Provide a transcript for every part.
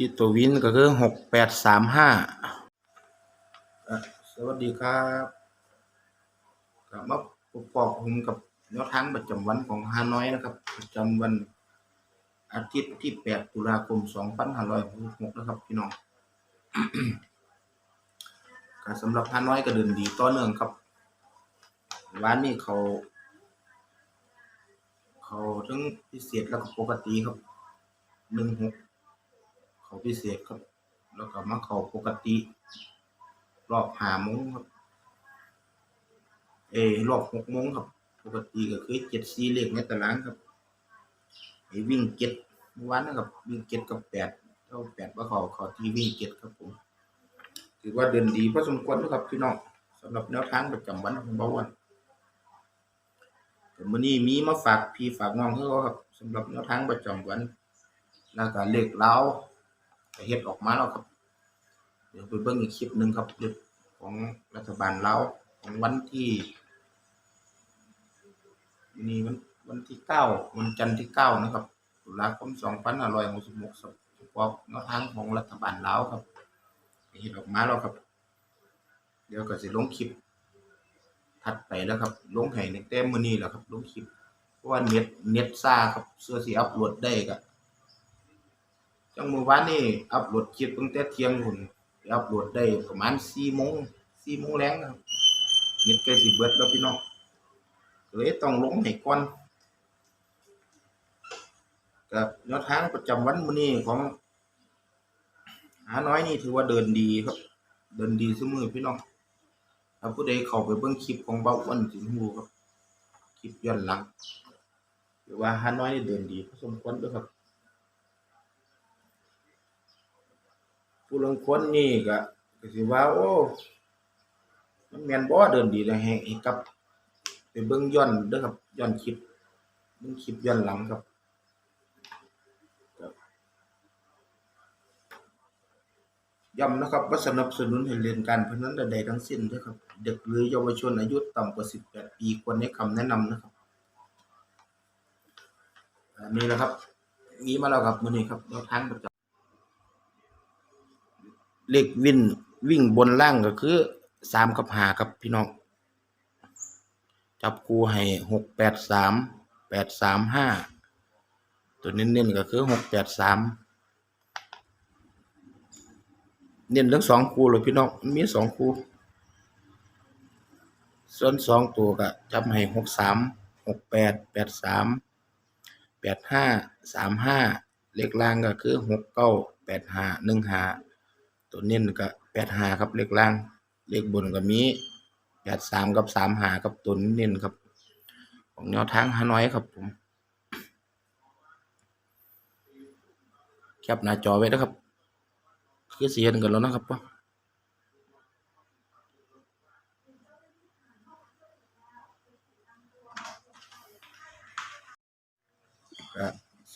ที่ตัววินก็คือหกแปดสามห้าสวัสดีครับกลับมาพบปอกผมกับแนวทางประจำวันของฮานอยนะครับ ประจำวันอาทิตย์ที่8ตุลาคม2566นะครับพี่น้องก็สำหรับฮานอยก็เดินดีต่อเนื่องครับร้านนี้เขา เขาทั้งพิเศษแล้วก็ปกติครับหนึ่งหก เขาพิเศษครับ แล้วก็มาเขาปกติ รอบหาโมงครับ เอรอบหกโมงครับ ปกติก็คือเจ็ดสี่เลขในตารางครับไอ้วิ่งเจ็ดวานนะครับวิ่งเจ็ดกับแปดเท่าแปดว่าเขาเขาที่วิ่งเจ็ดครับผมถือว่าเดินดีพอสมควรนะครับพี่น้องสำหรับแนวทางประจำวันของเบาหวันแต่มื้อนี้มีมาฝากพี่ฝากน้องเพื่อครับสำหรับแนวทางประจำวันแล้วก็เลขเล้า ก็เฮ็ดออกมาแล้วครับ เดี๋ยวไปเบิ่งอีกคลิปหนึ่งครับเลขของรัฐบาลลาวของวันที่นี่วันวันที่เก้าวันจันทร์ที่เก้านะครับตุลาคมสองพันห้าร้อยหกสิบหกครับเฉพาะแนวทางของรัฐบาลลาวครับเห็นออกมาแล้วครับ เดี๋ยวก็สิลงคลิป ถัดไปแล้วครับ ลงให้ในเต็มมือนี้แหละครับ ลงคลิปเพราะว่าเน็ตเน็ตซ่าครับเสื้อสิอัพโหลดได้ก็ จังเมื่อวานนี้อัพโหลดคลิปตั้งแต่เที่ยงพุ่นอัพโหลดได้ประมาณ4โมง4โมงแรงครับเน็ตใกล้สิเบิดแล้วพี่น้องเลยต้องลงให้ก่อนกับแนวทางประจำวันมื้อนี้ของหาน้อยนี่ถือว่าเดินดีครับ เดินดีเสมอพี่น้องถ้าผู้ใดเข้าไปเบิ่งคลิปของเบ้าอ้วนสิฮู้ครับ คลิปย้อนหลังหรือว่าฮาน้อยนี่เดินดีพอสมควรด้วยครับ ผู้ลงคนนี่ก็ก็สิว่า โอ้มันแม่นบ่เดินดีแล้วให้ให้กลับไปเบิ่งย้อนเด้อครับย้อนคลิปเบิ่งคลิปย้อนหลังครับย้ำนะครับว่าสนับสนุนให้เล่นการพนันใดๆทั้งสิ้นเด้อครับ เด็กหรือเยาวชนอายุต่ำกว่า 18 ปีควรให้คำแนะนำนะครับอันนี้แหละครับ มีมาแล้วครับมื้อนี้ครับแนวทางประจ เลขวิ่งวิ่งบนล่างก็คือสามกับหาครับพี่น้อง จับคู่ให้หกแปดสามแปดสามห้าตัวเน้นๆก็คือหกแปดสามเน้นทั้งสองคู่เลยพี่น้องมันมีสองคู่ส่วนสองตัวก็จับให้หกสามหกแปดแปดสามแปดห้าสามห้าเลขล่างก็คือหกเก้าแปดห้าหนึ่งห้า ตัวเน้นก็แปดหาครับเลขล่าง เลขบนก็มีแปดสามกับสามหาครับตัวเน้นครับ ของแนวทางฮานอยครับผมแคปหน้าจอไว้นะครับ คือเสียนกันแล้วนะครับปะก็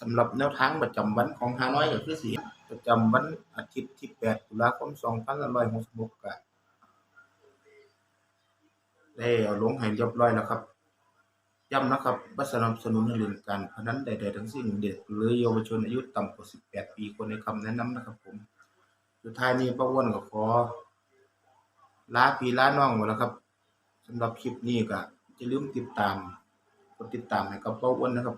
สำหรับแนวทางประจำวันของฮานอยก็คือสีประจำวันอาทิตย์ที่ 8 ตุลาคม 2566ก็ได้เอาลงให้เรียบร้อยแล้วครับ ย้ำนะครับว่าสนับสนุนให้เล่นการพนันใดๆทั้งสิ้นเด็กหรือเยาวชนอายุต่ำกว่า 18 ปีควรในคำแนะนำนะครับผม สุดท้ายนี้ป้าอ้วนก็ขอลาพี่ลาน้องหมดแล้วครับสำหรับคลิปนี้ก็อย่าลืมติดตามกดติดตามให้กับป้าอ้วนนะครับ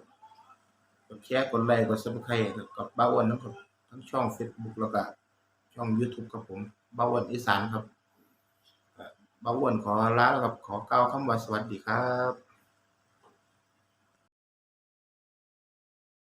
แชร์กดไลค์กดซับสไครต์กับบ้าอ้วนนะครับ ทั้งช่องเฟซบุ๊กแล้วก็ช่อง YouTube ครับผมบ้าอ้วนอีสานครับบ้าอ้วนขอลาแล้วครับขอกล่าวคำว่าสวัสดีครับ